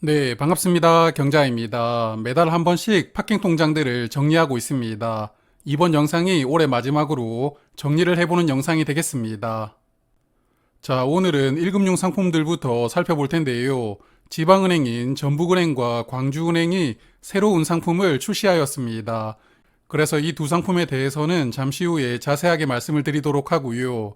네, 반갑습니다. 경자입니다. 매달 한 번씩 파킹 통장들을 정리하고 있습니다. 이번 영상이 올해 마지막으로 정리를 해보는 영상이 되겠습니다. 자, 오늘은 1금융 상품들부터 살펴볼 텐데요. 지방은행인 전북은행과 광주은행이 새로운 상품을 출시하였습니다. 그래서 이 두 상품에 대해서는 잠시 후에 자세하게 말씀을 드리도록 하고요.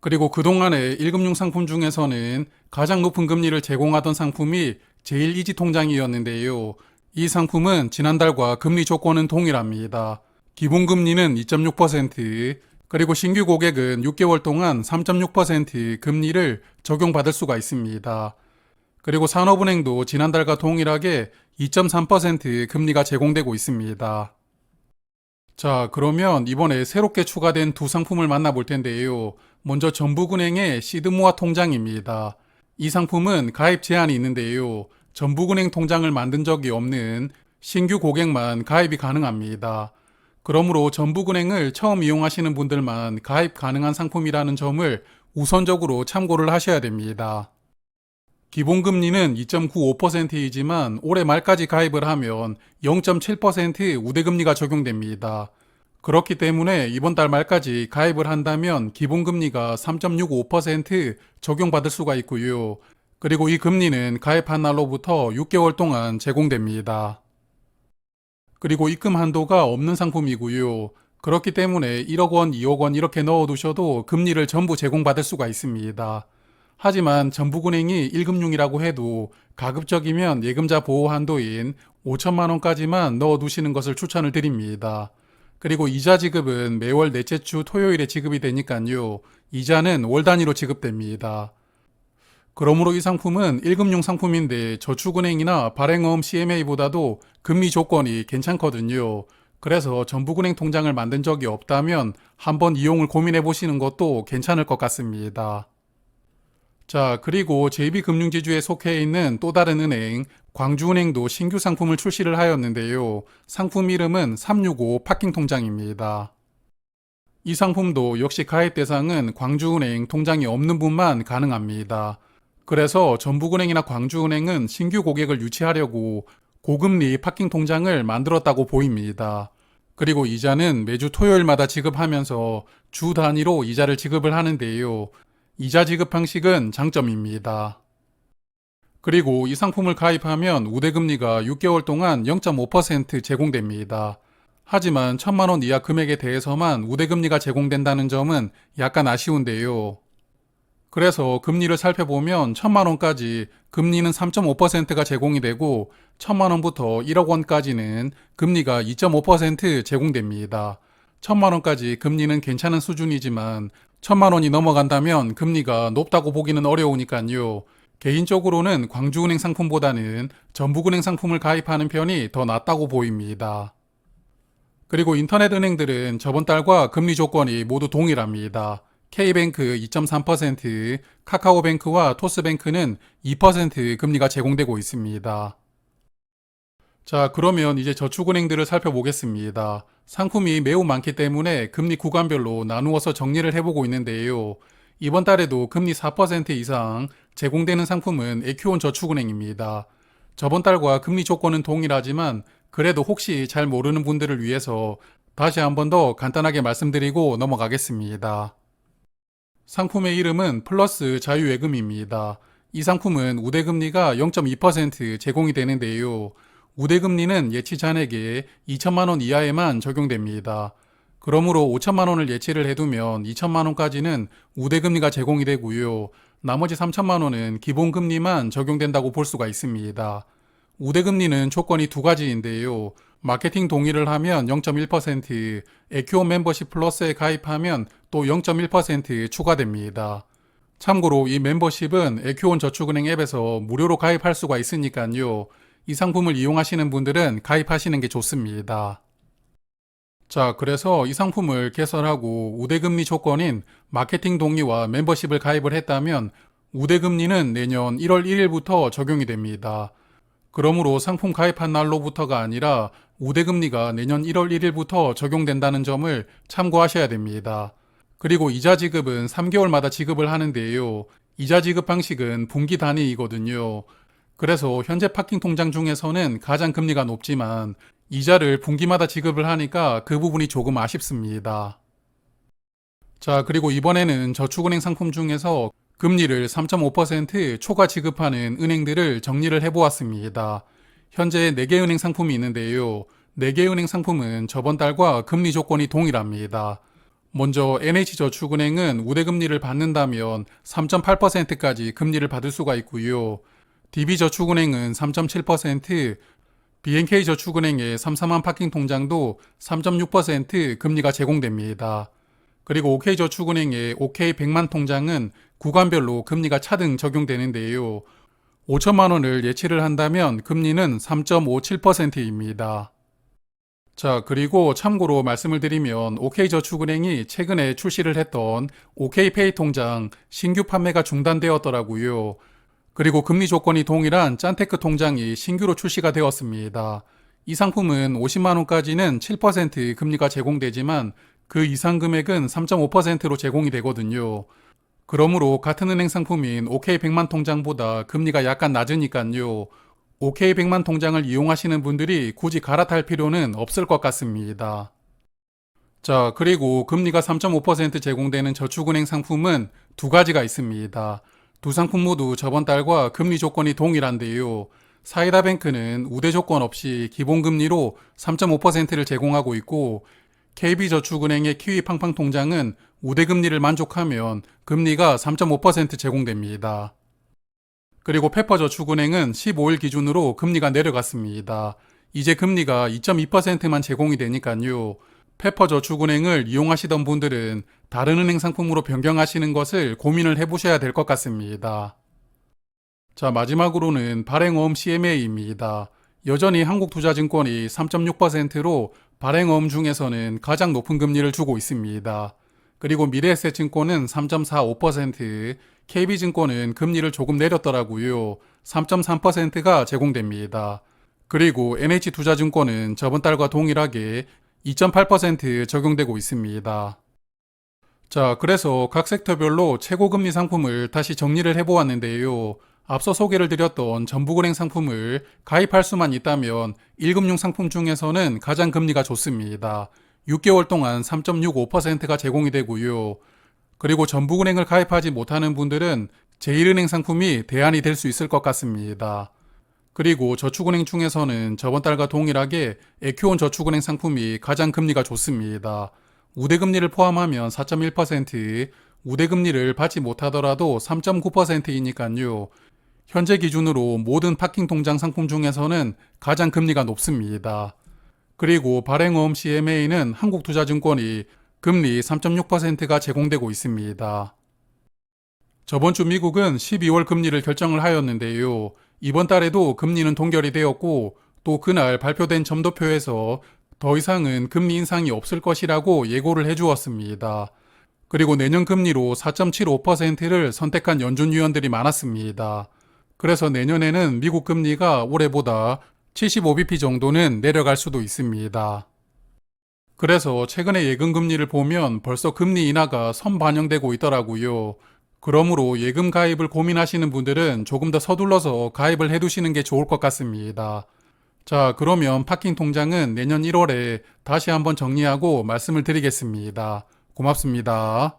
그리고 그동안의 1금융 상품 중에서는 가장 높은 금리를 제공하던 상품이 제일이지 통장이었는데요. 이 상품은 지난달과 금리 조건은 동일합니다. 기본 금리는 2.6%, 그리고 신규 고객은 6개월 동안 3.6% 금리를 적용받을 수가 있습니다. 그리고 산업은행도 지난달과 동일하게 2.3% 금리가 제공되고 있습니다. 자, 그러면 이번에 새롭게 추가된 두 상품을 만나볼 텐데요. 먼저 전북은행의 시드모아 통장입니다. 이 상품은 가입 제한이 있는데요. 전북은행 통장을 만든 적이 없는 신규 고객만 가입이 가능합니다. 그러므로 전북은행을 처음 이용하시는 분들만 가입 가능한 상품이라는 점을 우선적으로 참고를 하셔야 됩니다. 기본금리는 2.95%이지만 올해 말까지 가입을 하면 0.7% 우대금리가 적용됩니다. 그렇기 때문에 이번 달 말까지 가입을 한다면 기본금리가 3.65% 적용받을 수가 있고요. 그리고 이 금리는 가입한 날로부터 6개월 동안 제공됩니다. 그리고 입금 한도가 없는 상품이고요. 그렇기 때문에 1억 원, 2억 원 이렇게 넣어두셔도 금리를 전부 제공받을 수가 있습니다. 하지만 전북은행이 1금융이라고 해도 가급적이면 예금자 보호 한도인 5천만 원까지만 넣어두시는 것을 추천을 드립니다. 그리고 이자 지급은 매월 넷째 주 토요일에 지급이 되니까요. 이자는 월 단위로 지급됩니다. 그러므로 이 상품은 1금융 상품인데 저축은행이나 발행어음 CMA보다도 금리 조건이 괜찮거든요. 그래서 전북은행 통장을 만든 적이 없다면 한번 이용을 고민해 보시는 것도 괜찮을 것 같습니다. 자, 그리고 JB금융지주에 속해 있는 또 다른 은행, 광주은행도 신규 상품을 출시를 하였는데요. 상품 이름은 365 파킹 통장입니다. 이 상품도 역시 가입 대상은 광주은행 통장이 없는 분만 가능합니다. 그래서 전북은행이나 광주은행은 신규 고객을 유치하려고 고금리 파킹 통장을 만들었다고 보입니다. 그리고 이자는 매주 토요일마다 지급하면서 주 단위로 이자를 지급을 하는데요. 이자 지급 방식은 장점입니다. 그리고 이 상품을 가입하면 우대금리가 6개월 동안 0.5% 제공됩니다. 하지만 1천만원 이하 금액에 대해서만 우대금리가 제공된다는 점은 약간 아쉬운데요. 그래서 금리를 살펴보면 1천만원까지 금리는 3.5%가 제공이 되고 1천만원부터 1억 원까지는 금리가 2.5% 제공됩니다. 1천만원까지 금리는 괜찮은 수준이지만 천만 원이 넘어간다면 금리가 높다고 보기는 어려우니까요. 개인적으로는 광주은행 상품보다는 전북은행 상품을 가입하는 편이 더 낫다고 보입니다. 그리고 인터넷 은행들은 저번 달과 금리 조건이 모두 동일합니다. K뱅크 2.3%, 카카오뱅크와 토스뱅크는 2% 금리가 제공되고 있습니다. 자, 그러면 이제 저축은행들을 살펴보겠습니다. 상품이 매우 많기 때문에 금리 구간별로 나누어서 정리를 해보고 있는데요. 이번 달에도 금리 4% 이상 제공되는 상품은 에큐온 저축은행입니다. 저번 달과 금리 조건은 동일하지만 그래도 혹시 잘 모르는 분들을 위해서 다시 한 번 더 간단하게 말씀드리고 넘어가겠습니다. 상품의 이름은 플러스 자유예금입니다. 이 상품은 우대금리가 0.2% 제공이 되는데요. 우대금리는 예치 잔액에 2천만 원 이하에만 적용됩니다. 그러므로 5천만 원을 예치를 해두면 2천만 원까지는 우대금리가 제공이 되고요. 나머지 3천만 원은 기본금리만 적용된다고 볼 수가 있습니다. 우대금리는 조건이 두 가지인데요. 마케팅 동의를 하면 0.1%, 에큐온 멤버십 플러스에 가입하면 또 0.1% 추가됩니다. 참고로 이 멤버십은 에큐온 저축은행 앱에서 무료로 가입할 수가 있으니까요. 이 상품을 이용하시는 분들은 가입하시는 게 좋습니다. 자, 그래서 이 상품을 개설하고 우대금리 조건인 마케팅 동의와 멤버십을 가입을 했다면 우대금리는 내년 1월 1일부터 적용이 됩니다. 그러므로 상품 가입한 날로부터가 아니라 우대금리가 내년 1월 1일부터 적용된다는 점을 참고하셔야 됩니다. 그리고 이자 지급은 3개월마다 지급을 하는데요. 이자 지급 방식은 분기 단위이거든요. 그래서 현재 파킹 통장 중에서는 가장 금리가 높지만 이자를 분기마다 지급을 하니까 그 부분이 조금 아쉽습니다. 자, 그리고 이번에는 저축은행 상품 중에서 금리를 3.5% 초과 지급하는 은행들을 정리를 해보았습니다. 현재 4개 은행 상품이 있는데요. 4개 은행 상품은 저번 달과 금리 조건이 동일합니다. 먼저 NH저축은행은 우대금리를 받는다면 3.8%까지 금리를 받을 수가 있고요. DB저축은행은 3.7%, BNK저축은행의 삼삼한 파킹 통장도 3.6% 금리가 제공됩니다. 그리고 OK저축은행의 OK 100만 통장은 구간별로 금리가 차등 적용되는데요. 5천만 원을 예치를 한다면 금리는 3.57%입니다. 자, 그리고 참고로 말씀을 드리면 OK저축은행이 최근에 출시를 했던 OK페이 통장 신규 판매가 중단되었더라고요. 그리고 금리 조건이 동일한 짠테크 통장이 신규로 출시가 되었습니다. 이 상품은 50만 원까지는 7% 금리가 제공되지만 그 이상 금액은 3.5%로 제공이 되거든요. 그러므로 같은 은행 상품인 OK 100만 통장보다 금리가 약간 낮으니까요. OK 100만 통장을 이용하시는 분들이 굳이 갈아탈 필요는 없을 것 같습니다. 자, 그리고 금리가 3.5% 제공되는 저축은행 상품은 두 가지가 있습니다. 두 상품 모두 저번 달과 금리 조건이 동일한데요. 사이다뱅크는 우대 조건 없이 기본금리로 3.5%를 제공하고 있고 KB저축은행의 키위팡팡 통장은 우대금리를 만족하면 금리가 3.5% 제공됩니다. 그리고 페퍼저축은행은 15일 기준으로 금리가 내려갔습니다. 이제 금리가 2.2%만 제공이 되니까요. 페퍼저축은행을 이용하시던 분들은 다른 은행 상품으로 변경하시는 것을 고민을 해보셔야 될 것 같습니다. 자, 마지막으로는 발행어음 CMA입니다. 여전히 한국투자증권이 3.6%로 발행어음 중에서는 가장 높은 금리를 주고 있습니다. 그리고 미래에셋증권은 3.45%, KB증권은 금리를 조금 내렸더라고요. 3.3%가 제공됩니다. 그리고 NH투자증권은 저번 달과 동일하게 2.8% 적용되고 있습니다. 자, 그래서 각 섹터별로 최고금리 상품을 다시 정리를 해보았는데요. 앞서 소개를 드렸던 전북은행 상품을 가입할 수만 있다면 1금융 상품 중에서는 가장 금리가 좋습니다. 6개월 동안 3.65%가 제공이 되고요. 그리고 전북은행을 가입하지 못하는 분들은 제1은행 상품이 대안이 될 수 있을 것 같습니다. 그리고 저축은행 중에서는 저번 달과 동일하게 에큐온 저축은행 상품이 가장 금리가 좋습니다. 우대금리를 포함하면 4.1%, 우대금리를 받지 못하더라도 3.9%이니까요. 현재 기준으로 모든 파킹 통장 상품 중에서는 가장 금리가 높습니다. 그리고 발행어음 CMA는 한국투자증권이 금리 3.6%가 제공되고 있습니다. 저번 주 미국은 12월 금리를 결정을 하였는데요. 이번 달에도 금리는 동결이 되었고 또 그날 발표된 점도표에서 더 이상은 금리 인상이 없을 것이라고 예고를 해주었습니다. 그리고 내년 금리로 4.75%를 선택한 연준 위원들이 많았습니다. 그래서 내년에는 미국 금리가 올해보다 75bp 정도는 내려갈 수도 있습니다. 그래서 최근에 예금 금리를 보면 벌써 금리 인하가 선반영되고 있더라고요. 그러므로 예금 가입을 고민하시는 분들은 조금 더 서둘러서 가입을 해두시는 게 좋을 것 같습니다. 자, 그러면 파킹 통장은 내년 1월에 다시 한번 정리하고 말씀을 드리겠습니다. 고맙습니다.